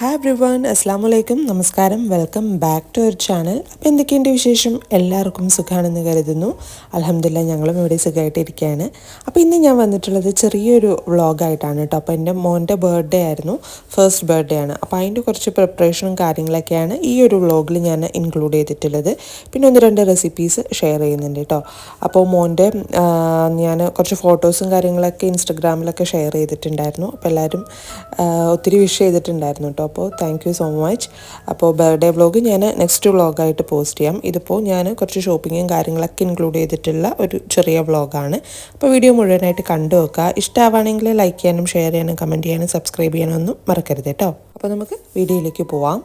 Hi every one അസ്സാം വലൈക്കും നമസ്കാരം welcome back to our channel അപ്പോൾ എന്തൊക്കെയുണ്ട് വിശേഷം? എല്ലാവർക്കും സുഖമാണെന്ന് കരുതുന്നു. അലഹമില്ല ഞങ്ങളും ഇവിടെ സുഖമായിട്ടിരിക്കുകയാണ് അപ്പോൾ ഇന്ന് ഞാൻ വന്നിട്ടുള്ളത് ചെറിയൊരു വ്ളോഗായിട്ടാണ് കേട്ടോ. അപ്പോൾ എന്റെ മോന്റെ ബർത്ത്ഡേ ആയിരുന്നു. ഫസ്റ്റ് ബർത്ത്ഡേ ആണ്. അപ്പോൾ അതിന്റെ കുറച്ച് പ്രിപ്പറേഷനും കാര്യങ്ങളൊക്കെയാണ് ഈ ഒരു വ്ളോഗിൽ ഞാൻ ഇൻക്ലൂഡ് ചെയ്തിട്ടുള്ളത്. പിന്നെ ഒന്ന് രണ്ട് റെസിപ്പീസ് ഷെയർ ചെയ്യുന്നുണ്ട് കേട്ടോ. അപ്പോൾ മോന്റെ ഞാൻ കുറച്ച് ഫോട്ടോസും കാര്യങ്ങളൊക്കെ ഇൻസ്റ്റഗ്രാമിലൊക്കെ ഷെയർ ചെയ്തിട്ടുണ്ടായിരുന്നു. അപ്പോൾ എല്ലാവരും ഒത്തിരി വിഷ് ചെയ്തിട്ടുണ്ടായിരുന്നു കേട്ടോ. അപ്പോൾ താങ്ക് സോ മച്ച് അപ്പോൾ ബർത്ത്ഡേ വ്ളോഗ് ഞാൻ നെക്സ്റ്റ് വ്ളോഗായിട്ട് പോസ്റ്റ് ചെയ്യാം. ഇതിപ്പോൾ ഞാൻ കുറച്ച് ഷോപ്പിങ്ങും കാര്യങ്ങളൊക്കെ ഇൻക്ലൂഡ് ചെയ്തിട്ടുള്ള ഒരു ചെറിയ വ്ളോഗാണ് അപ്പോൾ വീഡിയോ മുഴുവനായിട്ട് കണ്ടു വെക്കുക ഇഷ്ടമാവുകയാണെങ്കിൽ ലൈക്ക് ചെയ്യാനും ഷെയർ ചെയ്യാനും കമന്റ് ചെയ്യാനും സബ്സ്ക്രൈബ് ചെയ്യാനും ഒന്നും മറക്കരുത് കേട്ടോ. അപ്പോൾ നമുക്ക് വീഡിയോയിലേക്ക് പോവാം.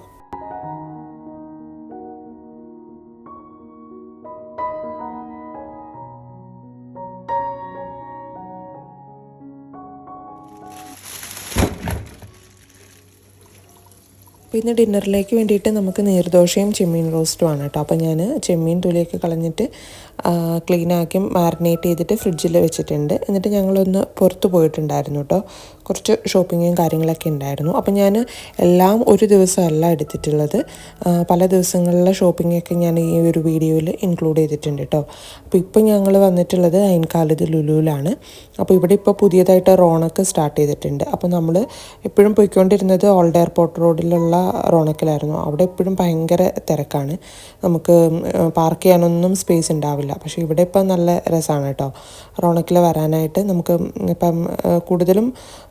ഇന്ന് ഡിന്നറിലേക്ക് വേണ്ടിയിട്ട് നമുക്ക് നീർദോശയും ചെമ്മീൻ റോസ്റ്റുമാണ് കേട്ടോ. അപ്പോൾ ഞാൻ ചെമ്മീൻ തൊലിയൊക്കെ കളഞ്ഞിട്ട് ക്ലീനാക്കി മാറിനേറ്റ് ചെയ്തിട്ട് ഫ്രിഡ്ജിൽ വെച്ചിട്ടുണ്ട്. എന്നിട്ട് ഞങ്ങളൊന്ന് പുറത്ത് പോയിട്ടുണ്ടായിരുന്നു കേട്ടോ കുറച്ച് ഷോപ്പിങ്ങും കാര്യങ്ങളൊക്കെ ഉണ്ടായിരുന്നു. അപ്പോൾ ഞാൻ എല്ലാം ഒരു ദിവസമല്ല എടുത്തിട്ടുള്ളത്. പല ദിവസങ്ങളിലെ ഷോപ്പിങ്ങൊക്കെ ഞാൻ ഈ ഒരു വീഡിയോയിൽ ഇൻക്ലൂഡ് ചെയ്തിട്ടുണ്ട് കേട്ടോ അപ്പോൾ ഇപ്പോൾ ഞങ്ങൾ വന്നിട്ടുള്ളത് അയൻകാലത്ത് ലുലുവിലാണ്. അപ്പോൾ ഇവിടെ ഇപ്പോൾ പുതിയതായിട്ട് റോണക്ക് സ്റ്റാർട്ട് ചെയ്തിട്ടുണ്ട്. അപ്പോൾ നമ്മൾ എപ്പോഴും പോയിക്കൊണ്ടിരുന്നത് ഓൾഡ് എയർപോർട്ട് റോഡിലുള്ള റോണക്കിലായിരുന്നു. അവിടെ എപ്പോഴും ഭയങ്കര തിരക്കാണ്. നമുക്ക് പാർക്ക് ചെയ്യാനൊന്നും സ്പേസ് ഉണ്ടാവില്ല. പക്ഷേ ഇവിടെ ഇപ്പം നല്ല രസമാണ് കേട്ടോ. റോണക്കിൽ വരാനായിട്ട് നമുക്ക് ഇപ്പം കൂടുതലും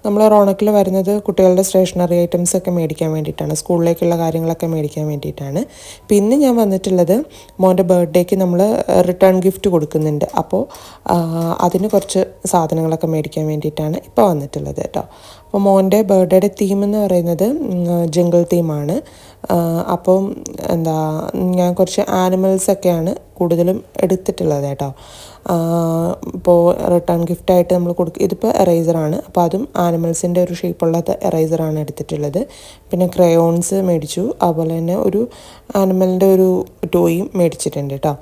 നമ്മൾ റോണക്കിൽ വരുന്നത് കുട്ടികളുടെ സ്റ്റേഷനറി ഐറ്റംസ് ഒക്കെ മേടിക്കാൻ വേണ്ടിയിട്ടാണ്. സ്കൂളിലേക്കുള്ള കാര്യങ്ങളൊക്കെ മേടിക്കാൻ വേണ്ടിയിട്ടാണ്. പിന്നെ ഞാൻ വന്നിട്ടുള്ളത് മോന്റെ ബർത്ത്ഡേക്ക് നമ്മൾ റിട്ടേൺ ഗിഫ്റ്റ് കൊടുക്കുന്നുണ്ട്. അപ്പോൾ അതിന് കുറച്ച് സാധനങ്ങളൊക്കെ മേടിക്കാൻ വേണ്ടിയിട്ടാണ് ഇപ്പോൾ വന്നിട്ടുള്ളത് കേട്ടോ. അപ്പോൾ മോന്റെ ബർത്ത്ഡേയുടെ തീം എന്ന് പറയുന്നത് ജംഗിൾ തീമാണ് അപ്പം എന്താ ഞാൻ കുറച്ച് ആനിമൽസൊക്കെയാണ് കൂടുതലും എടുത്തിട്ടുള്ളത് കേട്ടോ. ഇപ്പോൾ റിട്ടേൺ ഗിഫ്റ്റായിട്ട് നമ്മൾ കൊടുക്കുക ഇതിപ്പോൾ എറൈസറാണ് അപ്പോൾ അതും ആനിമൽസിന്റെ ഒരു ഷേപ്പുള്ള എറൈസറാണ് എടുത്തിട്ടുള്ളത്. പിന്നെ ക്രയോൺസ് മേടിച്ചു. അതുപോലെ തന്നെ ഒരു ആനിമലിന്റെ ഒരു ടോയും മേടിച്ചിട്ടുണ്ട് കേട്ടോ.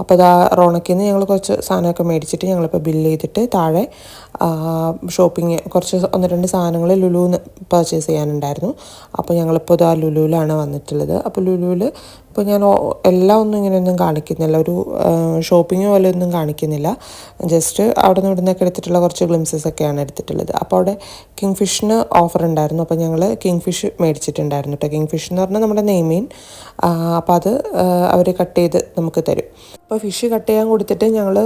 അപ്പോൾ ഇതാ റോണക്കിൽ നിന്ന് ഞങ്ങൾ കുറച്ച് സാധനമൊക്കെ മേടിച്ചിട്ട് ഞങ്ങളിപ്പോൾ ബില്ല് ചെയ്തിട്ട് താഴെ ഷോപ്പിംഗ് കുറച്ച് ഒന്ന് രണ്ട് സാധനങ്ങൾ ലുലുന്ന് പർച്ചേസ് ചെയ്യാനുണ്ടായിരുന്നു. അപ്പോൾ ഞങ്ങളിപ്പോൾ ഇതാ ലുലുവിലാണ് വന്നിട്ടുള്ളത്. അപ്പോൾ ലുലുവിൽ ഇപ്പോൾ ഞാൻ എല്ലാം ഒന്നും ഇങ്ങനെയൊന്നും കാണിക്കുന്നില്ല. ഒരു ഷോപ്പിംഗ് പോലെ ഒന്നും കാണിക്കുന്നില്ല. ജസ്റ്റ് അവിടെ നിന്ന് ഇവിടെ നിന്നൊക്കെ എടുത്തിട്ടുള്ള കുറച്ച് ഗ്ലിംസസ് ഒക്കെയാണ് എടുത്തിട്ടുള്ളത്. അപ്പോൾ അവിടെ കിങ് ഫിഷിന് ഓഫർ ഉണ്ടായിരുന്നു. അപ്പോൾ ഞങ്ങൾ കിങ് ഫിഷ് മേടിച്ചിട്ടുണ്ടായിരുന്നു കേട്ടോ കിങ് ഫിഷ് എന്ന് പറഞ്ഞാൽ നമ്മുടെ നെയ്മീൻ. അപ്പോൾ അത് അവർ കട്ട് ചെയ്ത് നമുക്ക് തരും. അപ്പോൾ ഫിഷ് കട്ട് ചെയ്യാൻ കൊടുത്തിട്ട് ഞങ്ങൾ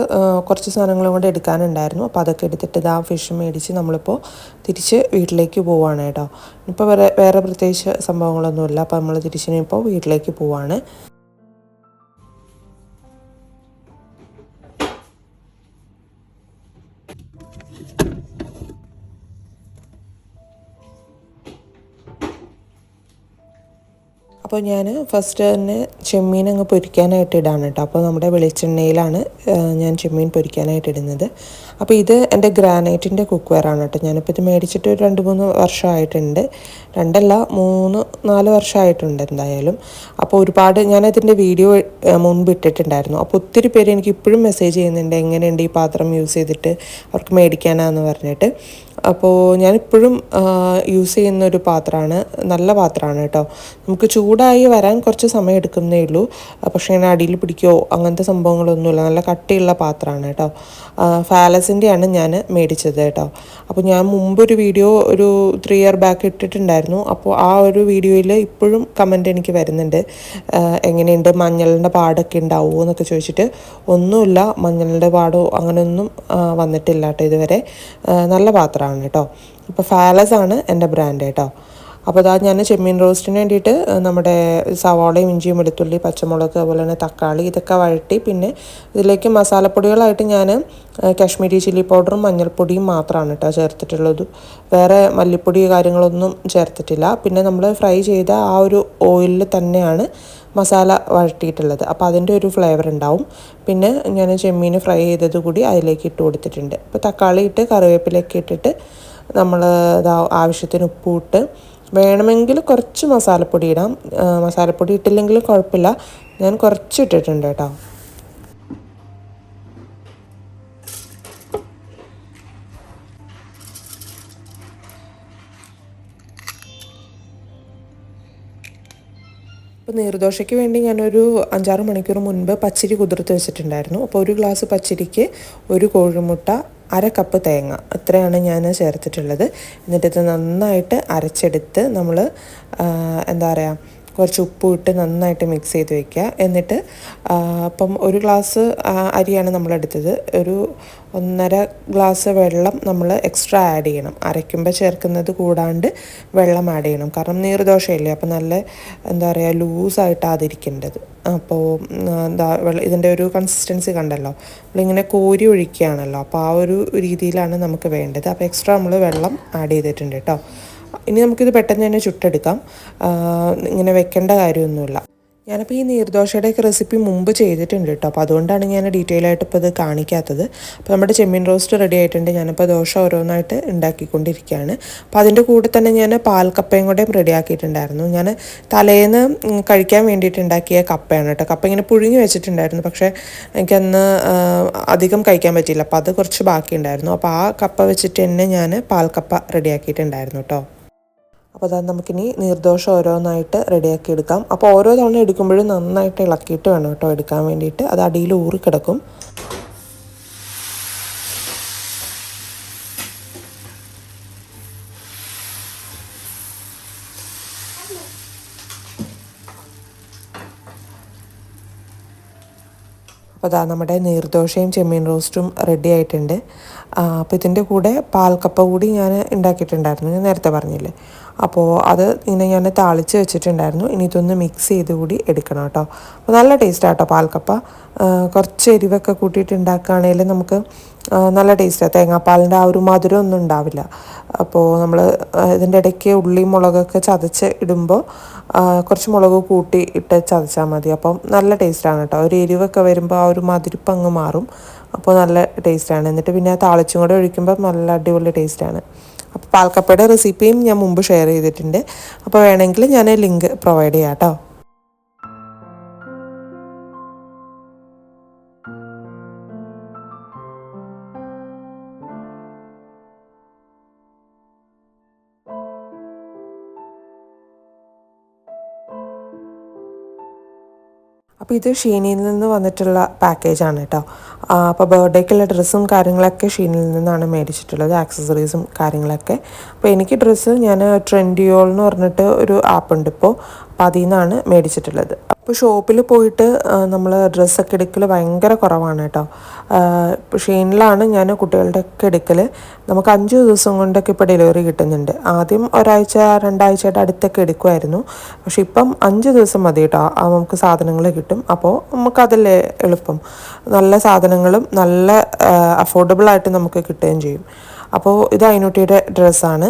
കുറച്ച് സാധനങ്ങളും കൂടെ എടുക്കാനുണ്ടായിരുന്നു. അപ്പോൾ അതൊക്കെ എടുത്തിട്ട് ഇതാ ഫിഷ് മേടിച്ച് നമ്മളിപ്പോൾ തിരിച്ച് വീട്ടിലേക്ക് പോവാണ് കേട്ടോ. ഇപ്പോൾ വേറെ വേറെ പ്രത്യേകിച്ച് സംഭവങ്ങളൊന്നുമില്ല. അപ്പോൾ നമ്മൾ തിരിച്ചിനിപ്പോൾ വീട്ടിലേക്ക് പോവാണ്. അപ്പോൾ ഞാൻ ഫസ്റ്റ് തന്നെ ചെമ്മീൻ അങ്ങ് പൊരിക്കാനായിട്ട് ഇടാണ് കേട്ടോ അപ്പോൾ നമ്മുടെ വെളിച്ചെണ്ണയിലാണ് ഞാൻ ചെമ്മീൻ പൊരിക്കാനായിട്ട് ഇടുന്നത്. അപ്പോൾ ഇത് എന്റെ ഗ്രാനൈറ്റിന്റെ കുക്ക്വെയർ ആണ് കേട്ടോ. ഞാനിപ്പോൾ ഇത് മേടിച്ചിട്ട് ഒരു രണ്ട് മൂന്ന് വർഷമായിട്ടുണ്ട്. രണ്ടല്ല മൂന്ന് നാല് വർഷമായിട്ടുണ്ട് എന്തായാലും. അപ്പോൾ ഒരുപാട് ഞാനതിന്റെ വീഡിയോ മുൻപ് ഇട്ടിട്ടുണ്ടായിരുന്നു. അപ്പോൾ ഒത്തിരി പേര് എനിക്ക് ഇപ്പോഴും മെസ്സേജ് ചെയ്യുന്നുണ്ട് എങ്ങനെയുണ്ട് ഈ പാത്രം യൂസ് ചെയ്തിട്ട്? അവർക്ക് മേടിക്കാനാന്ന് പറഞ്ഞിട്ട്. അപ്പോൾ ഞാനിപ്പോഴും യൂസ് ചെയ്യുന്ന ഒരു പാത്രമാണ് നല്ല പാത്രമാണ് കേട്ടോ. നമുക്ക് ചൂടായി വരാൻ കുറച്ച് സമയം എടുക്കുന്നേ ഉള്ളൂ. പക്ഷേ ഇങ്ങനെ അടിയിൽ പിടിക്കുകയോ അങ്ങനത്തെ സംഭവങ്ങളൊന്നുമില്ല. നല്ല കട്ടിയുള്ള പാത്രമാണ് കേട്ടോ. ഫാലസിന്റെയാണ് ഞാൻ മേടിച്ചത് കേട്ടോ. അപ്പോൾ ഞാൻ മുമ്പൊരു വീഡിയോ ഒരു ത്രീ ഇയർ ബാക്ക് ഇട്ടിട്ടുണ്ടായിരുന്നു. അപ്പോൾ ആ ഒരു വീഡിയോയിൽ ഇപ്പോഴും കമന്റ് എനിക്ക് വരുന്നുണ്ട്. എങ്ങനെയുണ്ട്? മഞ്ഞളിന്റെ പാടൊക്കെ ഉണ്ടാവുമോ എന്നൊക്കെ ചോദിച്ചിട്ട് ഒന്നുമില്ല. മഞ്ഞളിന്റെ പാടോ അങ്ങനെയൊന്നും വന്നിട്ടില്ല കേട്ടോ ഇതുവരെ. നല്ല പാത്രമാണ് കേട്ടോ. ഇപ്പോൾ ഫാലസ് ആണ് എന്റെ ബ്രാൻഡ് കേട്ടോ. അപ്പോൾ അതാ ഞാൻ ചെമ്മീൻ റോസ്റ്റിന് വേണ്ടിയിട്ട് നമ്മുടെ സവാളയും ഇഞ്ചിയും വെളുത്തുള്ളി പച്ചമുളക് അതുപോലെ തന്നെ തക്കാളി ഇതൊക്കെ വഴട്ടി പിന്നെ ഇതിലേക്ക് മസാലപ്പൊടികളായിട്ട് ഞാൻ കാശ്മീരി ചില്ലി പൗഡറും മഞ്ഞൾപ്പൊടിയും മാത്രമാണ് കേട്ടോ ചേർത്തിട്ടുള്ളത്. വേറെ മല്ലിപ്പൊടി കാര്യങ്ങളൊന്നും ചേർത്തിട്ടില്ല. പിന്നെ നമ്മൾ ഫ്രൈ ചെയ്ത ആ ഒരു ഓയിലിൽ തന്നെയാണ് മസാല വഴട്ടിയിട്ടുള്ളത് അപ്പോൾ അതിന്റെ ഒരു ഫ്ലേവർ ഉണ്ടാവും. പിന്നെ ഞാൻ ചെമ്മീൻ ഫ്രൈ ചെയ്തത് കൂടി അതിലേക്ക് ഇട്ട് കൊടുത്തിട്ടുണ്ട്. അപ്പോൾ തക്കാളി ഇട്ട് കറിവേപ്പിലൊക്കെ ഇട്ടിട്ട് നമ്മൾ ആവശ്യത്തിന് ഉപ്പും ഇട്ട് വേണമെങ്കിൽ കുറച്ച് മസാലപ്പൊടി ഇടാം. മസാലപ്പൊടി ഇട്ടില്ലെങ്കിലും കുഴപ്പമില്ല. ഞാൻ കുറച്ച് ഇട്ടിട്ടുണ്ട് കേട്ടോ. അപ്പോൾ നീർദോശയ്ക്ക് വേണ്ടി ഞാനൊരു അഞ്ചാറ് മണിക്കൂർ മുൻപ് പച്ചരി കുതിർത്ത് വെച്ചിട്ടുണ്ടായിരുന്നു. അപ്പോൾ ഒരു ഗ്ലാസ് പച്ചരിക്ക് ഒരു കോഴിമുട്ട അര കപ്പ് തേങ്ങ അത്രയാണ് ഞാൻ ചേർത്തിട്ടുള്ളത്. എന്നിട്ട് ഇത് നന്നായിട്ട് അരച്ചെടുത്ത് നമ്മൾ എന്താ പറയുക കുറച്ച് ഉപ്പ് ഇട്ട് നന്നായിട്ട് മിക്സ് ചെയ്ത് വെക്കുക. എന്നിട്ട് അപ്പം ഒരു ഗ്ലാസ് അരിയാണ് നമ്മൾ എടുത്തത്. ഒരു ഒന്നര ഗ്ലാസ് വെള്ളം നമ്മൾ എക്സ്ട്രാ ആഡ് ചെയ്യണം. അരയ്ക്കുമ്പോൾ ചേർക്കുന്നത് കൂടാണ്ട് വെള്ളം ആഡ് ചെയ്യണം. കാരണം നീർദോഷയില്ലേ? അപ്പോൾ നല്ല എന്താ പറയുക ലൂസായിട്ടാതിരിക്കേണ്ടത് അപ്പോൾ എന്താ ഇതിന്റെ ഒരു കൺസിസ്റ്റൻസി കണ്ടല്ലോ? നമ്മളിങ്ങനെ കോരി ഒഴിക്കുകയാണല്ലോ? അപ്പോൾ ആ ഒരു രീതിയിലാണ് നമുക്ക് വേണ്ടത്. അപ്പോൾ എക്സ്ട്രാ നമ്മൾ വെള്ളം ആഡ് ചെയ്തിട്ടുണ്ട് കേട്ടോ. ഇനി നമുക്കിത് പെട്ടെന്ന് തന്നെ ചുട്ടെടുക്കാം. ഇങ്ങനെ വെക്കേണ്ട കാര്യമൊന്നുമില്ല. ഞാനിപ്പോൾ ഈ നീർദോശയുടെയൊക്കെ റെസിപ്പി മുമ്പ് ചെയ്തിട്ടുണ്ട് കേട്ടോ. അപ്പോൾ അതുകൊണ്ടാണ് ഞാൻ ഡീറ്റെയിൽ ആയിട്ട് ഇപ്പോൾ ഇത് കാണിക്കാത്തത്. അപ്പോൾ നമ്മുടെ ചെമ്മീൻ റോസ്റ്റ് റെഡി ആയിട്ടുണ്ട്. ഞാനിപ്പോൾ ദോശ ഓരോന്നായിട്ട് ഉണ്ടാക്കിക്കൊണ്ടിരിക്കുകയാണ്. അപ്പോൾ അതിന്റെ കൂടെ തന്നെ ഞാൻ പാൽക്കപ്പയും കൂടെയും റെഡി ആക്കിയിട്ടുണ്ടായിരുന്നു. ഞാൻ തലേന്ന് കഴിക്കാൻ വേണ്ടിയിട്ട് ഉണ്ടാക്കിയ കപ്പയാണ് കേട്ടോ. കപ്പ ഇങ്ങനെ പുഴുങ്ങി വെച്ചിട്ടുണ്ടായിരുന്നു. പക്ഷേ എനിക്കന്ന് അധികം കഴിക്കാൻ പറ്റിയില്ല. അപ്പോൾ അത് കുറച്ച് ബാക്കിയുണ്ടായിരുന്നു. അപ്പോൾ ആ കപ്പ വെച്ചിട്ട് തന്നെ ഞാൻ പാൽക്കപ്പ റെഡി ആക്കിയിട്ടുണ്ടായിരുന്നു കേട്ടോ. അപ്പോൾ അത് നമുക്കിനി നീർദോഷം ഓരോന്നായിട്ട് റെഡിയാക്കി എടുക്കാം. അപ്പോൾ ഓരോ തവണ എടുക്കുമ്പോഴും നന്നായിട്ട് ഇളക്കിയിട്ട് വേണം കേട്ടോ എടുക്കാൻ വേണ്ടിയിട്ട്. അത് അടിയിൽ ഊറിക്കിടക്കും അപ്പോൾ അതാ നമ്മുടെ നീർദോശയും ചെമ്മീൻ റോസ്റ്റും റെഡി ആയിട്ടുണ്ട്. അപ്പോൾ ഇതിന്റെ കൂടെ പാൽക്കപ്പ കൂടി ഞാൻ ഉണ്ടാക്കിയിട്ടുണ്ടായിരുന്നു ഞാൻ നേരത്തെ പറഞ്ഞില്ലേ. അപ്പോൾ അത് ഇങ്ങനെ ഞാൻ താളിച്ച് വെച്ചിട്ടുണ്ടായിരുന്നു. ഇനി ഇതൊന്ന് മിക്സ് ചെയ്ത് കൂടി എടുക്കണം കേട്ടോ. അപ്പോൾ നല്ല ടേസ്റ്റാണ് കേട്ടോ പാൽക്കപ്പ കുറച്ച് എരിവൊക്കെ കൂട്ടിയിട്ട് ഉണ്ടാക്കുകയാണെങ്കിൽ നമുക്ക് നല്ല ടേസ്റ്റാണ് തേങ്ങാപ്പാലിന്റെ ആ ഒരു മധുരം ഒന്നും ഉണ്ടാവില്ല അപ്പോൾ നമ്മൾ ഇതിന്റെ ഇടയ്ക്ക് ഉള്ളി മുളകൊക്കെ ചതച്ച് ഇടുമ്പോൾ കുറച്ച് മുളക് കൂട്ടി ഇട്ട് ചതച്ചാൽ മതി. അപ്പം നല്ല ടേസ്റ്റാണ് കേട്ടോ. ഒരു എരിവൊക്കെ വരുമ്പോൾ ആ ഒരു മധുരിപ്പ് അങ്ങ് മാറും. അപ്പോൾ നല്ല ടേസ്റ്റാണ്. എന്നിട്ട് പിന്നെ താളിച്ചും കൂടെ ഒഴിക്കുമ്പോൾ നല്ല അടിപൊളി ടേസ്റ്റാണ്. അപ്പോൾ പാൽക്കപ്പയുടെ റെസിപ്പിയും ഞാൻ മുമ്പ് ഷെയർ ചെയ്തിട്ടുണ്ട്. അപ്പോൾ വേണമെങ്കിൽ ഞാൻ ലിങ്ക് പ്രൊവൈഡ് ചെയ്യാം കേട്ടോ. അപ്പോൾ ഇത് ഷീനിയിൽ നിന്ന് വന്നിട്ടുള്ള പാക്കേജാണ് കേട്ടോ അപ്പോൾ ബർത്ത്ഡേക്കുള്ള ഡ്രസ്സും കാര്യങ്ങളൊക്കെ ഷീനിൽ നിന്നാണ് മേടിച്ചിട്ടുള്ളത് ആക്സസറീസും കാര്യങ്ങളൊക്കെ. അപ്പോൾ എനിക്ക് ഡ്രസ്സ് ഞാൻ ട്രെൻഡിയോൾ എന്ന് പറഞ്ഞിട്ട് ഒരു ആപ്പ് ഉണ്ട് ഇപ്പോൾ അപ്പോൾ അതിൽ നിന്നാണ് മേടിച്ചിട്ടുള്ളത്. അപ്പോൾ ഷോപ്പിൽ പോയിട്ട് നമ്മൾ ഡ്രസ്സൊക്കെ എടുക്കൽ ഭയങ്കര കുറവാണ് കേട്ടോ ഷെയിനിലാണ് ഞാൻ കുട്ടികളുടെ ഒക്കെ എടുക്കൽ നമുക്ക് അഞ്ച് ദിവസം കൊണ്ടൊക്കെ ഇപ്പോൾ ഡെലിവറി കിട്ടുന്നുണ്ട്. ആദ്യം ഒരാഴ്ച രണ്ടാഴ്ചയുടെ അടുത്തൊക്കെ എടുക്കുമായിരുന്നു പക്ഷെ ഇപ്പം അഞ്ച് ദിവസം മതി കേട്ടോ. നമുക്ക് സാധനങ്ങൾ കിട്ടും. അപ്പോൾ നമുക്കതല്ലേ എളുപ്പം. നല്ല സാധനങ്ങളും നല്ല അഫോർഡബിളായിട്ട് നമുക്ക് കിട്ടുകയും ചെയ്യും. അപ്പോൾ ഇത് അതിനുട്ടിയുടെ ഡ്രസ്സാണ്.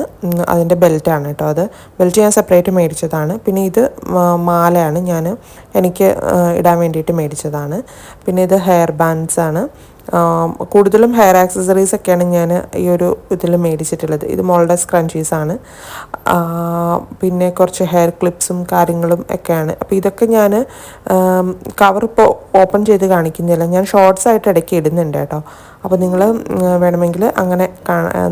അതിന്റെ ബെൽറ്റാണ് കേട്ടോ അത്. ബെൽറ്റ് ഞാൻ സെപ്പറേറ്റ് മേടിച്ചതാണ്. പിന്നെ ഇത് മാലയാണ് ഞാൻ എനിക്ക് ഇടാൻ വേണ്ടിയിട്ട് മേടിച്ചതാണ്. പിന്നെ ഇത് ഹെയർ ബാൻഡ്സ് ആണ് കൂടുതലും ഹെയർ ആക്സസറീസ് ഒക്കെയാണ് ഞാൻ ഈ ഒരു ഇതിൽ മേടിച്ചിട്ടുള്ളത്. ഇത് മോളുടെ സ്ക്രഞ്ചീസ് ആണ് പിന്നെ കുറച്ച് ഹെയർ ക്ലിപ്സും കാര്യങ്ങളും ഒക്കെയാണ്. അപ്പോൾ ഇതൊക്കെ ഞാൻ കവർ ഇപ്പോൾ ഓപ്പൺ ചെയ്ത് കാണിക്കുന്നില്ല. ഞാൻ ഷോർട്സ് ആയിട്ട് ഇടയ്ക്ക് ഇടുന്നുണ്ട് കേട്ടോ. അപ്പോൾ നിങ്ങൾ വേണമെങ്കിൽ അങ്ങനെ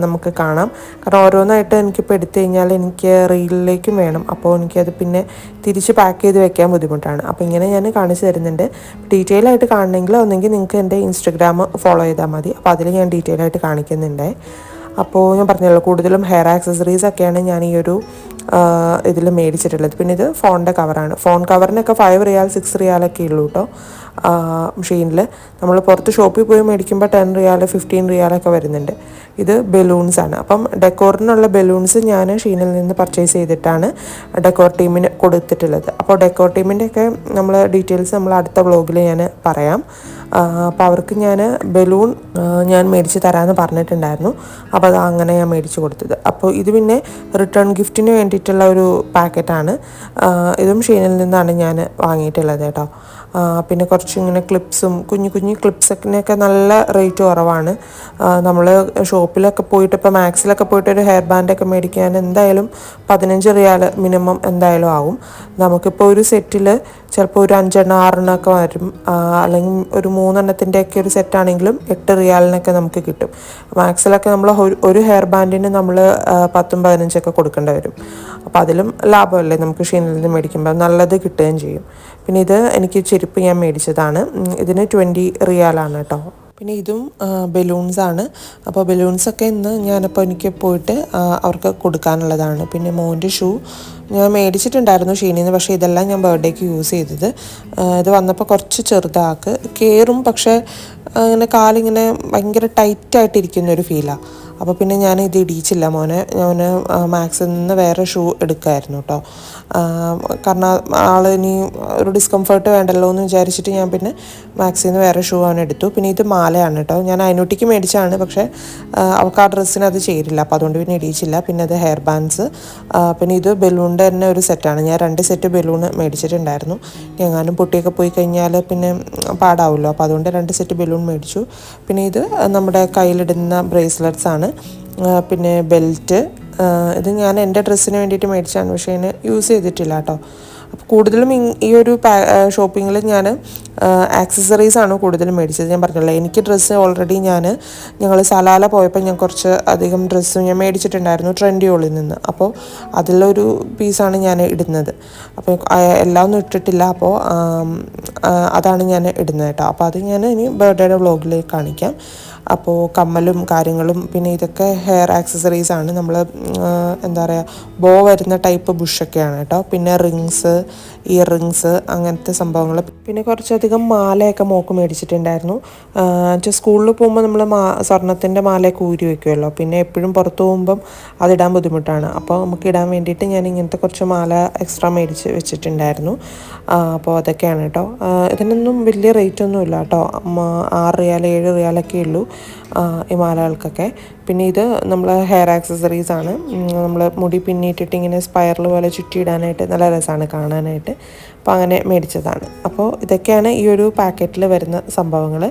നമുക്ക് കാണാം. കാരണം ഓരോന്നായിട്ട് എനിക്കിപ്പോൾ എടുത്തു കഴിഞ്ഞാൽ എനിക്ക് റീലിലേക്കും വേണം. അപ്പോൾ എനിക്കത് പിന്നെ തിരിച്ച് പാക്ക് ചെയ്ത് വെക്കാൻ ബുദ്ധിമുട്ടാണ്. അപ്പോൾ ഇങ്ങനെ ഞാൻ കാണിച്ചു തരുന്നുണ്ട്. ഡീറ്റെയിൽ ആയിട്ട് കാണണമെങ്കിൽ ഒന്നെങ്കിൽ നിങ്ങൾക്ക് എന്റെ ഇൻസ്റ്റഗ്രാം ഫോളോ ചെയ്താൽ മതി. അപ്പോൾ അതിൽ ഞാൻ ഡീറ്റെയിൽ ആയിട്ട് കാണിക്കുന്നുണ്ട്. അപ്പോൾ ഞാൻ പറഞ്ഞല്ലോ കൂടുതലും ഹെയർ ആക്സസറീസ് ഒക്കെയാണ് ഞാൻ ഈ ഒരു ഇതിൽ മേടിച്ചിട്ടുള്ളത്. പിന്നെ ഇത് ഫോണിന്റെ കവറാണ്. ഫോൺ കവറിനൊക്കെ ഫൈവ് റിയാൽ സിക്സ് റിയാലൊക്കെ ഉള്ളൂ കേട്ടോ മെഷീനിൽ നമ്മൾ പുറത്ത് ഷോപ്പിൽ പോയി മേടിക്കുമ്പോൾ ടെൻ റിയാൽ ഫിഫ്റ്റീൻ റിയാലൊക്കെ വരുന്നുണ്ട്. ഇത് ബലൂൺസ് ആണ്. അപ്പം ഡെക്കോറിനുള്ള ബലൂൺസ് ഞാൻ ഷീനിൽ നിന്ന് പർച്ചേസ് ചെയ്തിട്ടാണ് ഡെക്കോർ ടീമിന് കൊടുത്തിട്ടുള്ളത്. അപ്പോൾ ഡെക്കോർ ടീമിന്റെയൊക്കെ നമ്മൾ ഡീറ്റെയിൽസ് നമ്മൾ അടുത്ത വ്ളോഗിൽ ഞാൻ പറയാം. അപ്പോൾ അവർക്ക് ഞാൻ ബലൂൺ ഞാൻ മേടിച്ച് തരാമെന്ന് പറഞ്ഞിട്ടുണ്ടായിരുന്നു. അപ്പോൾ അത് അങ്ങനെ ഞാൻ മേടിച്ച് കൊടുത്തത്. അപ്പോൾ ഇത് പിന്നെ റിട്ടേൺ ഗിഫ്റ്റിന് വേണ്ടിയിട്ടുള്ള ഒരു പാക്കറ്റാണ് ഇതും ഷീനിൽ നിന്നാണ് ഞാൻ വാങ്ങിയിട്ടുള്ളത് കേട്ടോ. പിന്നെ കുറച്ച് ഇങ്ങനെ ക്ലിപ്സും കുഞ്ഞു കുഞ്ഞു ക്ലിപ്സൊക്കെ നല്ല റേറ്റ് കുറവാണ്. നമ്മൾ ഷോപ്പിലൊക്കെ പോയിട്ട് ഇപ്പോൾ മാക്സിലൊക്കെ പോയിട്ട് ഒരു ഹെയർ ബാൻഡൊക്കെ മേടിക്കാൻ എന്തായാലും പതിനഞ്ച് റിയാൽ മിനിമം എന്തായാലും ആവും. നമുക്കിപ്പോൾ ഒരു സെറ്റിൽ ചിലപ്പോൾ ഒരു അഞ്ചെണ്ണം ആറെണ്ണമൊക്കെ വരും. അല്ലെങ്കിൽ ഒരു മൂന്നെണ്ണത്തിന്റെയൊക്കെ ഒരു സെറ്റാണെങ്കിലും എട്ട് റിയാലിനൊക്കെ നമുക്ക് കിട്ടും. മാക്സിലൊക്കെ നമ്മൾ ഒരു- ഹെയർ ബാൻഡിന് നമ്മൾ പത്തും പതിനഞ്ചൊക്കെ കൊടുക്കേണ്ടി വരും. അപ്പോൾ അതിലും ലാഭമല്ലേ നമുക്ക് ഷീനിൽ നിന്ന് മേടിക്കുമ്പോൾ നല്ലത് കിട്ടുകയും ചെയ്യും. പിന്നെ ഇത് എനിക്ക് ചെരുപ്പ് ഞാൻ മേടിച്ചതാണ്. ഇതിന് ട്വന്റി റിയാലാണ് കേട്ടോ പിന്നെ ഇതും ബലൂൺസ് ആണ്. അപ്പോൾ ബലൂൺസൊക്കെ ഇന്ന് ഞാനിപ്പോൾ എനിക്ക് പോയിട്ട് അവർക്ക് കൊടുക്കാനുള്ളതാണ്. പിന്നെ മോന്റെ ഷൂ ഞാൻ മേടിച്ചിട്ടുണ്ടായിരുന്നു ഷീനിൽ നിന്ന് പക്ഷേ ഇതെല്ലാം ഞാൻ ബർത്ത്ഡേക്ക് യൂസ് ചെയ്തത്. ഇത് വന്നപ്പോൾ കുറച്ച് ചെറുതാക്ക്. കയറും പക്ഷേ ഇങ്ങനെ കാലിങ്ങനെ ഭയങ്കര ടൈറ്റായിട്ടിരിക്കുന്ന ഒരു ഫീലാണ് അപ്പോൾ പിന്നെ ഞാൻ ഇത് ഇടിയിച്ചില്ല മോനെ. ഞാൻ മാക്സിൽ നിന്ന് വേറെ ഷൂ എടുക്കായിരുന്നു കേട്ടോ കാരണം ആൾ ഇനി ഒരു ഡിസ്കംഫർട്ട് വേണ്ടല്ലോ എന്ന് വിചാരിച്ചിട്ട് ഞാൻ പിന്നെ മാക്സിൽ നിന്ന് വേറെ ഷൂ അവൻ എടുത്തു. പിന്നെ ഇത് മാലയാണ് കേട്ടോ ഞാൻ അതിനൊട്ടിക്ക് മേടിച്ചാണ് പക്ഷേ അവൾക്ക് ആ ഡ്രസ്സിന് അത് ചേരില്ല. അപ്പോൾ അതുകൊണ്ട് പിന്നെ ഇടിയിച്ചില്ല. പിന്നെ അത് ഹെയർ ബാൻഡ്സ് പിന്നെ ഇത് ബലൂണിന്റെ തന്നെ ഒരു സെറ്റാണ് ഞാൻ രണ്ട് സെറ്റ് ബലൂൺ മേടിച്ചിട്ടുണ്ടായിരുന്നു. എങ്ങാനും പൊട്ടിയൊക്കെ പോയി കഴിഞ്ഞാൽ പിന്നെ പാടാവുമല്ലോ അപ്പോൾ അതുകൊണ്ട് രണ്ട് സെറ്റ് ബലൂൺ മേടിച്ചു. പിന്നെ ഇത് നമ്മുടെ കയ്യിലിടുന്ന ബ്രേസ്ലെറ്റ്സ് ആണ്. പിന്നെ ബെൽറ്റ് ഇത് ഞാൻ എന്റെ ഡ്രസ്സിന് വേണ്ടിയിട്ട് മേടിച്ചാണ് പക്ഷേ അതിന് യൂസ് ചെയ്തിട്ടില്ല കേട്ടോ. അപ്പോൾ കൂടുതലും ഈ ഒരു ഷോപ്പിങ്ങിൽ ഞാൻ ആക്സസറീസ് ആണ് കൂടുതലും മേടിച്ചത്. ഞാൻ പറഞ്ഞല്ലോ എനിക്ക് ഡ്രസ്സ് ഓൾറെഡി ഞാൻ ഞങ്ങൾ സലാല പോയപ്പോൾ ഞാൻ കുറച്ച് അധികം ഡ്രസ്സും ഞാൻ മേടിച്ചിട്ടുണ്ടായിരുന്നു ട്രെൻഡിയോളിൽ നിന്ന്. അപ്പോൾ അതിലൊരു പീസാണ് ഞാൻ ഇടുന്നത്. അപ്പോൾ എല്ലാം ഒന്നും ഇട്ടിട്ടില്ല. അപ്പോൾ അതാണ് ഞാൻ ഇടുന്നത് കേട്ടോ. അപ്പോൾ അത് ഞാൻ ഇനി ബർത്ത്ഡേയുടെ വ്ളോഗിലേക്ക് കാണിക്കാം. അപ്പോൾ കമ്മലും കാര്യങ്ങളും പിന്നെ ഇതൊക്കെ ഹെയർ ആക്സസറീസ് ആണ് നമ്മൾ എന്താ പറയുക ബോ വരുന്ന ടൈപ്പ് ബുഷൊക്കെയാണ് കേട്ടോ. പിന്നെ റിങ്സ് ഇയർ റിങ്സ് അങ്ങനത്തെ സംഭവങ്ങൾ പിന്നെ കുറച്ചധികം മാലയൊക്കെ മോക്ക് മേടിച്ചിട്ടുണ്ടായിരുന്നു. സ്കൂളിൽ പോകുമ്പോൾ നമ്മൾ മാ സ്വർണത്തിന്റെ മാലയൊക്കെ ഊരി വെക്കുമല്ലോ പിന്നെ എപ്പോഴും പുറത്തു പോകുമ്പം അതിടാൻ ബുദ്ധിമുട്ടാണ്. അപ്പോൾ നമുക്ക് ഇടാൻ വേണ്ടിയിട്ട് ഞാൻ ഇങ്ങനത്തെ കുറച്ച് മാല എക്സ്ട്രാ മേടിച്ച് വെച്ചിട്ടുണ്ടായിരുന്നു. അപ്പോൾ അതൊക്കെയാണ് കേട്ടോ ഇതിനൊന്നും വലിയ റേറ്റ് ഒന്നും ഇല്ല കേട്ടോ ആറ് റിയാൽ ഏഴ് റിയാലൊക്കെ ഉള്ളൂ ഈ മാലകൾക്കൊക്കെ. പിന്നെ ഇത് നമ്മൾ ഹെയർ ആക്സസറീസ് ആണ് നമ്മൾ മുടി പിന്നിട്ടിട്ട് ഇങ്ങനെ സ്പൈറൽ പോലെ ചുറ്റിയിടാനായിട്ട് നല്ല രസമാണ് കാണാനായിട്ട്. അപ്പോൾ അങ്ങനെ മേടിച്ചതാണ്. അപ്പോൾ ഇതൊക്കെയാണ് ഈ ഒരു പാക്കറ്റിൽ വരുന്ന സംഭവങ്ങൾ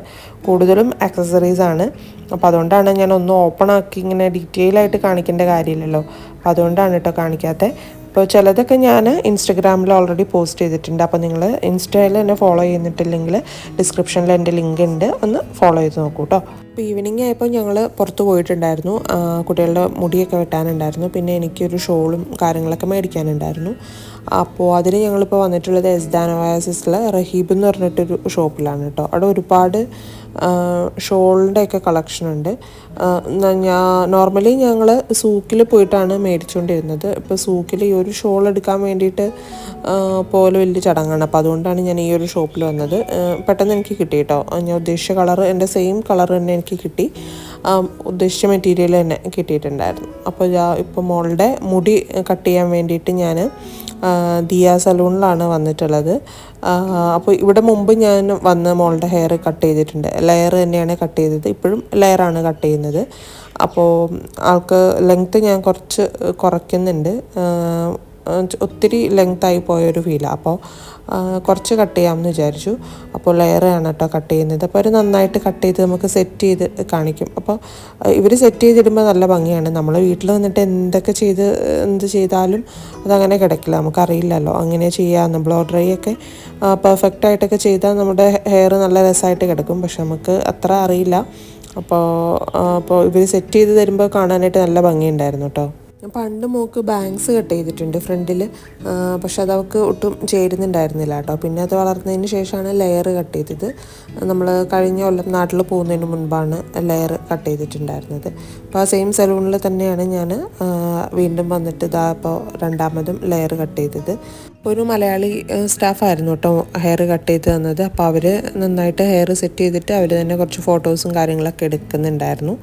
കൂടുതലും ആക്സസറീസ് ആണ്. അപ്പോൾ അതുകൊണ്ടാണ് ഞാൻ ഒന്ന് ഓപ്പൺ ആക്കി ഇങ്ങനെ ഡീറ്റെയിൽ ആയിട്ട് കാണിക്കേണ്ട കാര്യമില്ലല്ലോ. അപ്പോൾ അതുകൊണ്ടാണ് കേട്ടോ കാണിക്കാത്തത് അപ്പോൾ ചിലതൊക്കെ ഞാൻ ഇൻസ്റ്റഗ്രാമിൽ ഓൾറെഡി പോസ്റ്റ് ചെയ്തിട്ടുണ്ട്. അപ്പോൾ നിങ്ങൾ ഇൻസ്റ്റയിൽ എന്നെ ഫോളോ ചെയ്യുന്നിട്ടില്ലെങ്കിൽ ഡിസ്ക്രിപ്ഷനിൽ എന്റെ ലിങ്ക് ഉണ്ട്. ഒന്ന് ഫോളോ ചെയ്ത് നോക്കൂ കേട്ടോ. അപ്പോൾ ഈവനിങ് ആയപ്പോൾ ഞങ്ങൾ പുറത്ത് പോയിട്ടുണ്ടായിരുന്നു. കുട്ടികളുടെ മുടിയൊക്കെ വെട്ടാനുണ്ടായിരുന്നു. പിന്നെ എനിക്കൊരു ഷോളും കാര്യങ്ങളൊക്കെ മേടിക്കാനുണ്ടായിരുന്നു. അപ്പോൾ അതിന് ഞങ്ങളിപ്പോൾ വന്നിട്ടുള്ളത് എസ് എസ്ദാനോയാസിസിലെ റഹീബ് എന്ന് പറഞ്ഞിട്ടൊരു ഷോപ്പിലാണ് കേട്ടോ. അവിടെ ഒരുപാട് ഷോളിന്റെയൊക്കെ കളക്ഷൻ ഉണ്ട്. ഞാൻ നോർമലി ഞങ്ങൾ സൂക്കിൽ പോയിട്ടാണ് മേടിച്ചുകൊണ്ടിരുന്നത് ഇപ്പോൾ സൂക്കിൽ ഈ ഒരു ഷോൾ എടുക്കാൻ വേണ്ടിയിട്ട് പോലെ വലിയ ചടങ്ങാണ്. അപ്പോൾ അതുകൊണ്ടാണ് ഞാൻ ഈ ഒരു ഷോപ്പിൽ വന്നത്. പെട്ടെന്ന് എനിക്ക് കിട്ടി കേട്ടോ. ഞാൻ ഉദ്ദേശിച്ച കളർ എന്റെ സെയിം കളർ തന്നെ എനിക്ക് കിട്ടി. ആ, ഉദ്ദേശിച്ച മെറ്റീരിയൽ തന്നെ കിട്ടിയിട്ടുണ്ടായിരുന്നു. അപ്പോൾ ഞാൻ ഇപ്പോൾ മോളുടെ മുടി കട്ട് ചെയ്യാൻ വേണ്ടിയിട്ട് ഞാൻ ദിയ സലൂണിലാണ് വന്നിട്ടുള്ളത്. അപ്പോൾ ഇവിടെ മുമ്പ് ഞാൻ വന്ന് മോളുടെ ഹെയർ കട്ട് ചെയ്തിട്ടുണ്ട്. ലെയർ തന്നെയാണ് കട്ട് ചെയ്തത്. ഇപ്പോഴും ലെയറാണ് കട്ട് ചെയ്യുന്നത്. അപ്പോൾ ആൾക്ക് ലെങ്ത്ത് ഞാൻ കുറച്ച് കുറയ്ക്കുന്നുണ്ട്. ഒത്തിരി ലെങ്തായി പോയൊരു ഫീലാണ് അപ്പോൾ കുറച്ച് കട്ട് ചെയ്യാമെന്ന് വിചാരിച്ചു. അപ്പോൾ ലെയറാണ് കേട്ടോ കട്ട് ചെയ്യുന്നത്. അപ്പോൾ അവർ നന്നായിട്ട് കട്ട് ചെയ്ത് നമുക്ക് സെറ്റ് ചെയ്ത് കാണിക്കും. അപ്പോൾ ഇവർ സെറ്റ് ചെയ്തിടുമ്പോൾ നല്ല ഭംഗിയാണ്. നമ്മൾ വീട്ടിൽ വന്നിട്ട് എന്തൊക്കെ ചെയ്ത് എന്ത് ചെയ്താലും അതങ്ങനെ കിടക്കില്ല. നമുക്കറിയില്ലല്ലോ. അങ്ങനെ ചെയ്യാമെന്ന് ബ്ലോ ഡ്രൈ ഒക്കെ പെർഫെക്റ്റ് ആയിട്ടൊക്കെ ചെയ്താൽ നമ്മുടെ ഹെയർ നല്ല രസമായിട്ട് കിടക്കും. പക്ഷെ നമുക്ക് അത്ര അറിയില്ല. അപ്പോൾ അപ്പോൾ ഇവർ സെറ്റ് ചെയ്ത് തരുമ്പോൾ കാണാനായിട്ട് നല്ല ഭംഗിയുണ്ടായിരുന്നു കേട്ടോ പണ്ട് മോക്ക് ബാങ്ക്സ് കട്ട് ചെയ്തിട്ടുണ്ട് ഫ്രണ്ടിൽ പക്ഷെ അത് അവൾക്ക് ഒട്ടും ചേരുന്നുണ്ടായിരുന്നില്ല കേട്ടോ. പിന്നെ അത് വളർന്നതിന് ശേഷമാണ് ലെയർ കട്ട് ചെയ്തത്. നമ്മൾ കഴിഞ്ഞ കൊല്ലം നാട്ടിൽ പോകുന്നതിന് മുൻപാണ് ലെയർ കട്ട് ചെയ്തിട്ടുണ്ടായിരുന്നത്. അപ്പോൾ ആ സെയിം സലൂണിൽ തന്നെയാണ് ഞാൻ വീണ്ടും വന്നിട്ട് ഇതാ ഇപ്പോൾ രണ്ടാമതും ലെയർ കട്ട് ചെയ്തത്. ഒരു മലയാളി സ്റ്റാഫായിരുന്നു കേട്ടോ ഹെയർ കട്ട് ചെയ്ത് തന്നത്. അപ്പോൾ അവർ നന്നായിട്ട് ഹെയർ സെറ്റ് ചെയ്തിട്ട് അവർ തന്നെ കുറച്ച് ഫോട്ടോസും കാര്യങ്ങളൊക്കെ എടുക്കുന്നുണ്ടായിരുന്നു.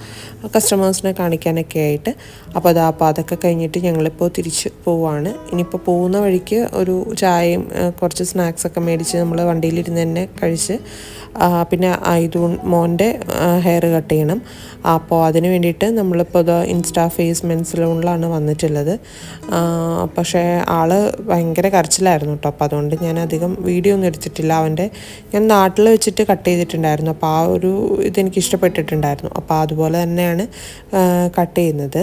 കസ്റ്റമേഴ്സിനെ കാണിക്കാനൊക്കെ ആയിട്ട്. അപ്പോൾ അതാ അപ്പോൾ അതൊക്കെ കഴിഞ്ഞിട്ട് ഞങ്ങളിപ്പോൾ തിരിച്ച് പോവാണ്. ഇനിയിപ്പോൾ പോകുന്ന വഴിക്ക് ഒരു ചായയും കുറച്ച് സ്നാക്സൊക്കെ മേടിച്ച് നമ്മൾ വണ്ടിയിലിരുന്ന് തന്നെ കഴിച്ച് പിന്നെ ഐതൂൺ മോന്റെ ഹെയർ കട്ട് ചെയ്യണം. അപ്പോൾ അതിന് വേണ്ടിയിട്ട് നമ്മളിപ്പോൾ ഇത് ഇൻസ്റ്റാ ഫേസ് മെൻസിലോണിലാണ് വന്നിട്ടുള്ളത്. പക്ഷേ ആൾ ഭയങ്കര കരച്ചിലായിരുന്നു കേട്ടോ. അപ്പോൾ അതുകൊണ്ട് ഞാൻ അധികം വീഡിയോ ഒന്നും എടുത്തിട്ടില്ല. അവന്റെ ഞാൻ നാട്ടിൽ വെച്ചിട്ട് കട്ട് ചെയ്തിട്ടുണ്ടായിരുന്നു. അപ്പോൾ ആ ഒരു ഇതെനിക്ക് ഇഷ്ടപ്പെട്ടിട്ടുണ്ടായിരുന്നു. അപ്പോൾ അതുപോലെ തന്നെയാണ് കട്ട് ചെയ്യുന്നത്.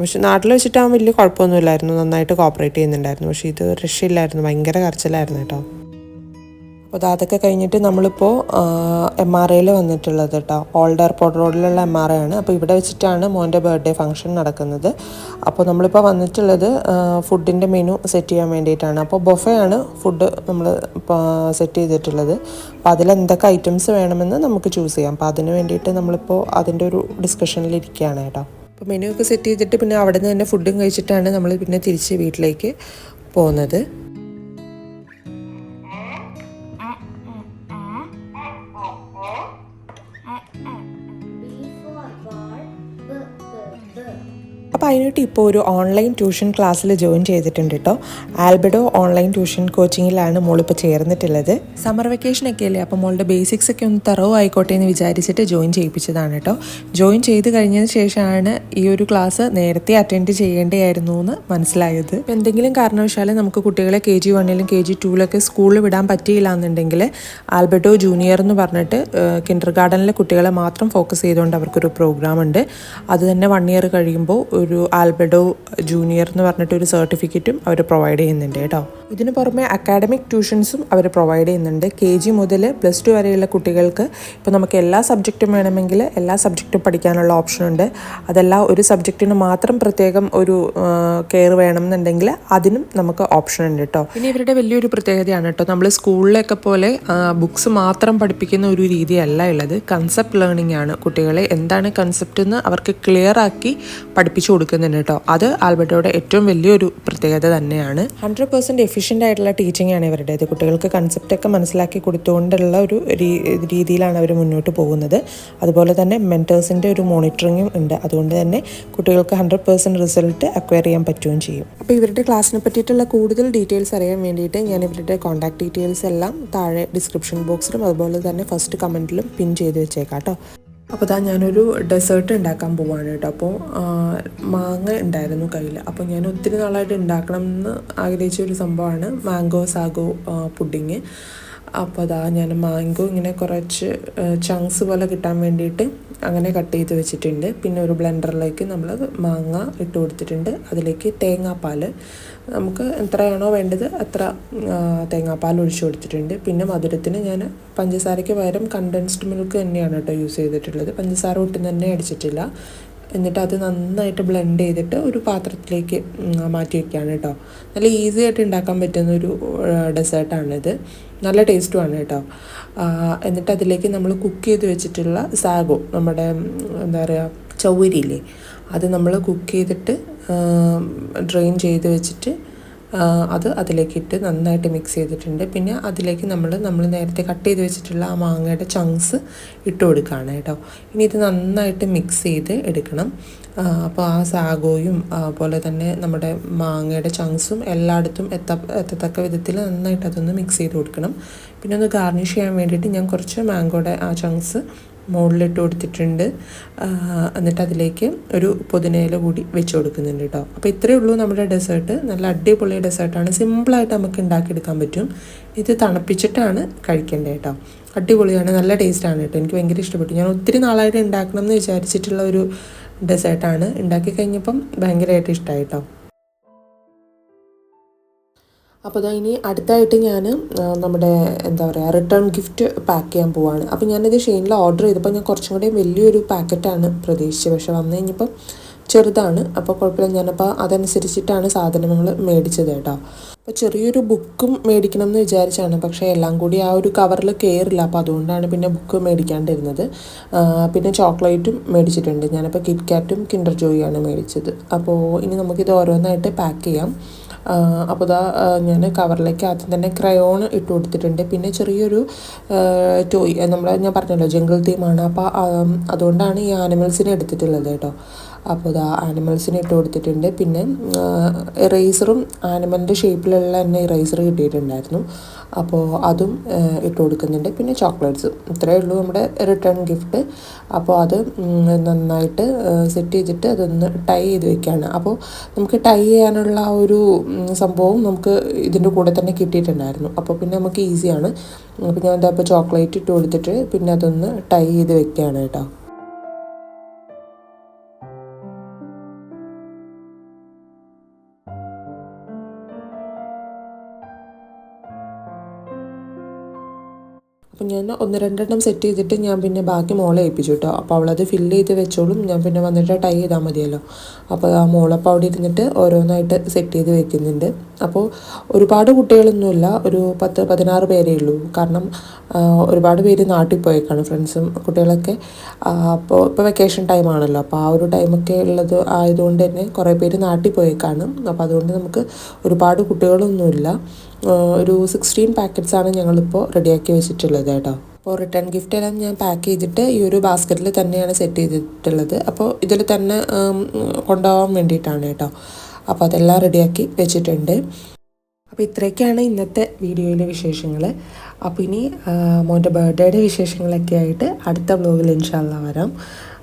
പക്ഷെ നാട്ടിൽ വെച്ചിട്ട് അവൻ വലിയ കുഴപ്പമൊന്നുമില്ലായിരുന്നു. നന്നായിട്ട് കോപ്പറേറ്റ് ചെയ്യുന്നുണ്ടായിരുന്നു. പക്ഷേ ഇത് രക്ഷയില്ലായിരുന്നു. ഭയങ്കര കരച്ചിലായിരുന്നു കേട്ടോ. അപ്പോൾ അതൊക്കെ കഴിഞ്ഞിട്ട് നമ്മളിപ്പോൾ എം ആർ ഐയിൽ വന്നിട്ടുള്ളത് കേട്ടോ ഓൾഡ് എയർപോർട്ട് റോഡിലുള്ള എം ആർ ഐ ആണ്. അപ്പോൾ ഇവിടെ വെച്ചിട്ടാണ് മോന്റെ ബർത്ത്ഡേ ഫംഗ്ഷൻ നടക്കുന്നത്. അപ്പോൾ നമ്മളിപ്പോൾ വന്നിട്ടുള്ളത് ഫുഡിന്റെ മെനു സെറ്റ് ചെയ്യാൻ വേണ്ടിയിട്ടാണ്. അപ്പോൾ ബൊഫയാണ് ഫുഡ് നമ്മൾ സെറ്റ് ചെയ്തിട്ടുള്ളത്. അപ്പോൾ അതിലെന്തൊക്കെ ഐറ്റംസ് വേണമെന്ന് നമുക്ക് ചൂസ് ചെയ്യാം. അപ്പോൾ അതിന് വേണ്ടിയിട്ട് നമ്മളിപ്പോൾ അതിന്റെ ഒരു ഡിസ്കഷനിൽ ഇരിക്കുകയാണ് കേട്ടോ അപ്പോൾ മെനു ഒക്കെ സെറ്റ് ചെയ്തിട്ട് പിന്നെ അവിടെ നിന്ന് തന്നെ ഫുഡും കഴിച്ചിട്ടാണ് നമ്മൾ പിന്നെ തിരിച്ച് വീട്ടിലേക്ക് പോകുന്നത്. അപ്പോൾ അതിനായിട്ട് ഇപ്പോൾ ഒരു ഓൺലൈൻ ട്യൂഷൻ ക്ലാസ്സിൽ ജോയിൻ ചെയ്തിട്ടുണ്ട് കേട്ടോ ആൽബഡോ ഓൺലൈൻ ട്യൂഷൻ കോച്ചിങ്ങിലാണ് മോളിപ്പോൾ ചേർന്നിട്ടുള്ളത്. സമ്മർ വെക്കേഷൻ ഒക്കെ അല്ലേ അപ്പോൾ മോളുടെ ബേസിക്സ് ഒക്കെ ഒന്ന് തറവ് ആയിക്കോട്ടെ എന്ന് വിചാരിച്ചിട്ട് ജോയിൻ ചെയ്യിപ്പിച്ചതാണ് കേട്ടോ ജോയിൻ ചെയ്ത് കഴിഞ്ഞതിന് ശേഷമാണ് ഈ ഒരു ക്ലാസ് നേരത്തെ അറ്റൻഡ് ചെയ്യേണ്ടതായിരുന്നു എന്ന് മനസ്സിലായത്. എന്തെങ്കിലും കാരണവശാൽ നമുക്ക് കുട്ടികളെ കെ ജി വണ്ണിലും കെ ജി ടൂവിലൊക്കെ സ്കൂളിൽ വിടാൻ പറ്റിയില്ല എന്നുണ്ടെങ്കിൽ ആൽബർട്ടോ ജൂനിയർ എന്ന് പറഞ്ഞിട്ട് കിൻഡർ ഗാർഡനിലെ കുട്ടികളെ മാത്രം ഫോക്കസ് ചെയ്തുകൊണ്ട് അവർക്കൊരു പ്രോഗ്രാം ഉണ്ട്. അത് തന്നെ വൺ ഇയർ കഴിയുമ്പോൾ ഒരു ആൽബർഡോ ജൂനിയർ എന്ന് പറഞ്ഞിട്ട് ഒരു സർട്ടിഫിക്കറ്റും അവർ പ്രൊവൈഡ് ചെയ്യുന്നുണ്ട് കേട്ടോ. ഇതിന് പുറമെ അക്കാഡമിക് ട്യൂഷൻസും അവർ പ്രൊവൈഡ് ചെയ്യുന്നുണ്ട്. കെ ജി മുതൽ പ്ലസ് ടു വരെയുള്ള കുട്ടികൾക്ക് ഇപ്പോൾ നമുക്ക് എല്ലാ സബ്ജക്റ്റും വേണമെങ്കിൽ എല്ലാ സബ്ജക്റ്റും പഠിക്കാനുള്ള ഓപ്ഷൻ ഉണ്ട്. അതല്ല ഒരു സബ്ജക്റ്റിന് മാത്രം പ്രത്യേകം ഒരു കെയർ വേണമെന്നുണ്ടെങ്കിൽ അതിനും നമുക്ക് ഓപ്ഷൻ ഉണ്ട് കേട്ടോ. ഇനി ഇവരുടെ വലിയൊരു പ്രത്യേകതയാണ് കേട്ടോ. നമ്മൾ സ്കൂളിലൊക്കെ പോലെ ബുക്സ് മാത്രം പഠിപ്പിക്കുന്ന ഒരു രീതിയല്ല ഉള്ളത്. കൺസെപ്റ്റ് ലേണിംഗ് ആണ് കുട്ടികളെ. എന്താണ് കൺസെപ്റ്റ് എന്ന് അവർക്ക് ക്ലിയർ ആക്കി പഠിപ്പിച്ചു കൊടുക്കുന്നുണ്ട് കേട്ടോ. അത് ആൽബർട്ടോയുടെ ഏറ്റവും വലിയൊരു പ്രത്യേകത തന്നെയാണ്. ഹൺഡ്രഡ് പെർസെന്റ് എഫിഷ്യന്റ് ആയിട്ടുള്ള ടീച്ചിങ് ആണ് ഇവരുടേത്. കുട്ടികൾക്ക് കൺസെപ്റ്റ് ഒക്കെ മനസ്സിലാക്കി കൊടുത്തുകൊണ്ടുള്ള ഒരു രീതിയിലാണ് അവർ മുന്നോട്ട് പോകുന്നത്. അതുപോലെ തന്നെ മെന്റേഴ്സിന്റെ ഒരു മോണിറ്ററിങ്ങും ഉണ്ട്. അതുകൊണ്ട് തന്നെ കുട്ടികൾക്ക് ഹൺഡ്രഡ് പെർസെന്റ് റിസൾട്ട് അക്വയർ ചെയ്യാൻ പറ്റുകയും ചെയ്യും. അപ്പോൾ ഇവരുടെ ക്ലാസ്സിനെ പറ്റിയിട്ടുള്ള കൂടുതൽ ഡീറ്റെയിൽസ് അറിയാൻ വേണ്ടിയിട്ട് ഞാൻ ഇവരുടെ കോൺടാക്ട് ഡീറ്റെയിൽസ് എല്ലാം താഴെ ഡിസ്ക്രിപ്ഷൻ ബോക്സിലും അതുപോലെ തന്നെ ഫസ്റ്റ് കമന്റിലും പിൻ ചെയ്ത് വെച്ചേക്കാം കേട്ടോ. അപ്പോൾ ഇതാ ഞാനൊരു ഡെസേർട്ട് ഉണ്ടാക്കാൻ പോവാണ് കേട്ടോ. അപ്പോൾ മാങ്ങ ഉണ്ടായിരുന്നു കയ്യിൽ അപ്പോൾ ഞാൻ ഒത്തിരി നാളായിട്ട് ഉണ്ടാക്കണം എന്ന് ആഗ്രഹിച്ച ഒരു സംഭവമാണ് മാംഗോ സാഗോ പുഡിങ്. അപ്പോൾ അതാ ഞാൻ മാംഗോ ഇങ്ങനെ കുറച്ച് ചങ്ക്സ് പോലെ കിട്ടാൻ വേണ്ടിയിട്ട് അങ്ങനെ കട്ട് ചെയ്ത് വെച്ചിട്ടുണ്ട്. പിന്നെ ഒരു ബ്ലെൻഡറിലേക്ക് നമ്മൾ മാങ്ങ ഇട്ട് കൊടുത്തിട്ടുണ്ട്. അതിലേക്ക് തേങ്ങാപ്പാൽ നമുക്ക് എത്രയാണോ വേണ്ടത് അത്ര തേങ്ങാപ്പാൽ ഒഴിച്ചു കൊടുത്തിട്ടുണ്ട്. പിന്നെ മധുരത്തിന് ഞാൻ പഞ്ചസാരയ്ക്ക് പകരം കണ്ടൻസ്ഡ് മിൽക്ക് തന്നെയാണ് കേട്ടോ യൂസ് ചെയ്തിട്ടുള്ളത്. പഞ്ചസാര ഒട്ടും തന്നെ അടിച്ചിട്ടില്ല. എന്നിട്ട് അത് നന്നായിട്ട് ബ്ലെൻഡ് ചെയ്തിട്ട് ഒരു പാത്രത്തിലേക്ക് മാറ്റി വയ്ക്കുകയാണ് കേട്ടോ. നല്ല ഈസി ആയിട്ട് ഉണ്ടാക്കാൻ പറ്റുന്ന ഒരു ഡെസേർട്ടാണിത് നല്ല ടേസ്റ്റുമാണ് കേട്ടോ. എന്നിട്ട് അതിലേക്ക് നമ്മൾ കുക്ക് ചെയ്ത് വെച്ചിട്ടുള്ള സാഗോ നമ്മുടെ എന്താ പറയുക ചൗവരിയില്ലേ? അത് നമ്മൾ കുക്ക് ചെയ്തിട്ട് ഡ്രെയിൻ ചെയ്ത് വെച്ചിട്ട് അത് അതിലേക്ക് ഇട്ട് നന്നായിട്ട് മിക്സ് ചെയ്തിട്ടുണ്ട്. പിന്നെ അതിലേക്ക് നമ്മൾ നമ്മൾ നേരത്തെ കട്ട് ചെയ്ത് വെച്ചിട്ടുള്ള ആ മാങ്ങയുടെ ചങ്ക്സ് ഇട്ട് കൊടുക്കുകയാണ് കേട്ടോ. ഇനി ഇത് നന്നായിട്ട് മിക്സ് ചെയ്ത് എടുക്കണം. അപ്പോൾ ആ സാഗോയും അതുപോലെ തന്നെ നമ്മുടെ മാങ്ങയുടെ ചങ്ക്സും എല്ലായിടത്തും എത്ത എത്തത്തക്ക വിധത്തിൽ നന്നായിട്ട് അതൊന്ന് മിക്സ് ചെയ്ത് കൊടുക്കണം. പിന്നെ ഒന്ന് ഗാർണിഷ് ചെയ്യാൻ വേണ്ടിയിട്ട് ഞാൻ കുറച്ച് മാങ്കോയുടെ ആ ചങ്ക്സ് മുകളിലിട്ട് കൊടുത്തിട്ടുണ്ട്. എന്നിട്ട് അതിലേക്ക് ഒരു പുതിനയില കൂടി വെച്ച് കൊടുക്കുന്നുണ്ട് കേട്ടോ അപ്പോൾ ഇത്രയേ ഉള്ളൂ നമ്മുടെ ഡെസേർട്ട്. നല്ല അടിപൊളി ഡെസേർട്ടാണ്. സിമ്പിളായിട്ട് നമുക്ക് ഉണ്ടാക്കിയെടുക്കാൻ പറ്റും. ഇത് തണുപ്പിച്ചിട്ടാണ് കഴിക്കേണ്ടത് കേട്ടോ അടിപൊളിയാണ്. നല്ല ടേസ്റ്റാണ് കേട്ടോ. എനിക്ക് ഭയങ്കര ഇഷ്ടപ്പെട്ടു. ഞാൻ ഒത്തിരി നാളായിട്ട് ഉണ്ടാക്കണം എന്ന് വിചാരിച്ചിട്ടുള്ള ഒരു ഡെസേർട്ടാണ്. ഉണ്ടാക്കി കഴിഞ്ഞപ്പം ഭയങ്കരമായിട്ട് ഇഷ്ടമായി കേട്ടോ അപ്പോൾ ഇനി അടുത്തായിട്ട് ഞാൻ നമ്മുടെ എന്താ പറയുക റിട്ടേൺ ഗിഫ്റ്റ് പാക്ക് ചെയ്യാൻ പോവാണ്. അപ്പോൾ ഞാനിത് ഷെയിനിൽ ഓർഡർ ചെയ്തപ്പോൾ ഞാൻ കുറച്ചും കൂടി വലിയൊരു പാക്കറ്റാണ് പ്രതീക്ഷിച്ചത്. പക്ഷേ വന്നു കഴിഞ്ഞപ്പം ചെറുതാണ്. അപ്പോൾ കുഴപ്പമില്ല. ഞാനപ്പോൾ അതനുസരിച്ചിട്ടാണ് സാധനങ്ങൾ മേടിച്ചത് കേട്ടോ. അപ്പോൾ ചെറിയൊരു ബുക്കും മേടിക്കണം എന്ന് വിചാരിച്ചാണ്. പക്ഷേ എല്ലാം കൂടി ആ ഒരു കവറിൽ കയറില്ല. അപ്പോൾ അതുകൊണ്ടാണ് പിന്നെ ബുക്ക് മേടിക്കാണ്ടിരുന്നത്. പിന്നെ ചോക്ലേറ്റും മേടിച്ചിട്ടുണ്ട്. ഞാനപ്പോൾ കിറ്റ് കാറ്റും കിൻഡർ ജോയിയാണ് മേടിച്ചത്. അപ്പോൾ ഇനി നമുക്കിത് ഓരോന്നായിട്ട് പാക്ക് ചെയ്യാം. അപ്പോൾ ഇതാ ഞാൻ കവറിലേക്ക് ആദ്യം തന്നെ ക്രയോൺ ഇട്ട് കൊടുത്തിട്ടുണ്ട്. പിന്നെ ചെറിയൊരു ടോയ് നമ്മൾ ഞാൻ പറഞ്ഞല്ലോ ജംഗിൾ തീമാണ്. അപ്പോൾ അതുകൊണ്ടാണ് ഈ ആനിമൽസിനെ എടുത്തിട്ടുള്ളത് കേട്ടോ. അപ്പോൾ ഇതാ ആനിമൽസിന് ഇട്ട് കൊടുത്തിട്ടുണ്ട്. പിന്നെ ഇറേസറും ആനിമലിന്റെ ഷേപ്പിലുള്ള തന്നെ ഇറേസർ കിട്ടിയിട്ടുണ്ടായിരുന്നു. അപ്പോൾ അതും ഇട്ട് കൊടുക്കുന്നുണ്ട്. പിന്നെ ചോക്ലേറ്റ്സ് ഇത്രയേ ഉള്ളൂ നമ്മുടെ റിട്ടേൺ ഗിഫ്റ്റ് അപ്പോൾ അത് നന്നായിട്ട് സെറ്റ് ചെയ്തിട്ട് അതൊന്ന് ടൈ ചെയ്ത് വെക്കുകയാണ് അപ്പോൾ നമുക്ക് ടൈ ചെയ്യാനുള്ള ഒരു സംഭവം നമുക്ക് ഇതിന്റെ കൂടെ തന്നെ കിട്ടിയിട്ടുണ്ടായിരുന്നു. അപ്പോൾ പിന്നെ നമുക്ക് ഈസിയാണ് അപ്പോൾ ഞാൻ എന്താ ഇപ്പോൾ ചോക്ലേറ്റ് ഇട്ട് കൊടുത്തിട്ട് പിന്നെ അതൊന്ന് ടൈ ചെയ്ത് വെക്കുകയാണ് കേട്ടോ. ഞാൻ ഒന്ന് രണ്ടെണ്ണം സെറ്റ് ചെയ്തിട്ട് ഞാൻ പിന്നെ ബാക്കി മോളെ ഏൽപ്പിച്ചു കേട്ടോ അപ്പോൾ അവളത് ഫില്ല് ചെയ്ത് വെച്ചോളും. ഞാൻ പിന്നെ വന്നിട്ട് ടൈ ചെയ്താൽ മതിയല്ലോ. അപ്പോൾ ആ മോളെ അവിടെ ഇരുന്നിട്ട് ഓരോന്നായിട്ട് സെറ്റ് ചെയ്ത് വെക്കുന്നുണ്ട്. അപ്പോൾ ഒരുപാട് കുട്ടികളൊന്നുമില്ല ഒരു പത്ത് പതിനാറ് പേരേ ഉള്ളൂ. കാരണം ഒരുപാട് പേര് നാട്ടിൽ പോയേക്കാണ് ഫ്രണ്ട്സും കുട്ടികളൊക്കെ. അപ്പോൾ ഇപ്പോൾ വെക്കേഷൻ ടൈം ആണല്ലോ. അപ്പോൾ ആ ഒരു ടൈമൊക്കെ ഉള്ളത് ആയതുകൊണ്ട് തന്നെ കുറേ പേര് നാട്ടിൽ പോയേക്കാണ്. അപ്പോൾ അതുകൊണ്ട് നമുക്ക് ഒരുപാട് കുട്ടികളൊന്നുമില്ല. ഒരു സിക്സ്റ്റീൻ പാക്കറ്റ്സ് ആണ് ഞങ്ങളിപ്പോൾ റെഡിയാക്കി വെച്ചിട്ടുള്ളത് കേട്ടോ. അപ്പോൾ റിട്ടേൺ ഗിഫ്റ്റ് എല്ലാം ഞാൻ പാക്ക് ചെയ്തിട്ട് ഈ ഒരു ബാസ്ക്കറ്റിൽ തന്നെയാണ് സെറ്റ് ചെയ്തിട്ടുള്ളത്. അപ്പോൾ ഇതിൽ തന്നെ കൊണ്ടുപോകാൻ വേണ്ടിയിട്ടാണ് കേട്ടോ. അപ്പോൾ അതെല്ലാം റെഡിയാക്കി വെച്ചിട്ടുണ്ട്. അപ്പോൾ ഇത്രയൊക്കെയാണ് ഇന്നത്തെ വീഡിയോയിലെ വിശേഷങ്ങൾ. അപ്പോൾ ഇനി മോന്റെ ബർത്ത്ഡേയുടെ വിശേഷങ്ങളൊക്കെ ആയിട്ട് അടുത്ത ബ്ലോഗിൽ ഇൻഷാല്ല വരാം.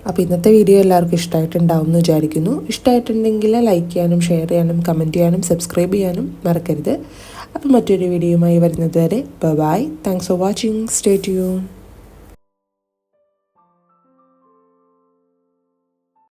അപ്പോൾ ഇന്നത്തെ വീഡിയോ എല്ലാവർക്കും ഇഷ്ടമായിട്ടുണ്ടാവും എന്ന് വിചാരിക്കുന്നു. ഇഷ്ടമായിട്ടുണ്ടെങ്കിൽ ലൈക്ക് ചെയ്യാനും ഷെയർ ചെയ്യാനും കമന്റ് ചെയ്യാനും സബ്സ്ക്രൈബ് ചെയ്യാനും മറക്കരുത്. അപ്പോൾ മറ്റൊരു വീഡിയോയുമായി വരുന്നത് വരെ bye thanks for watching stay tune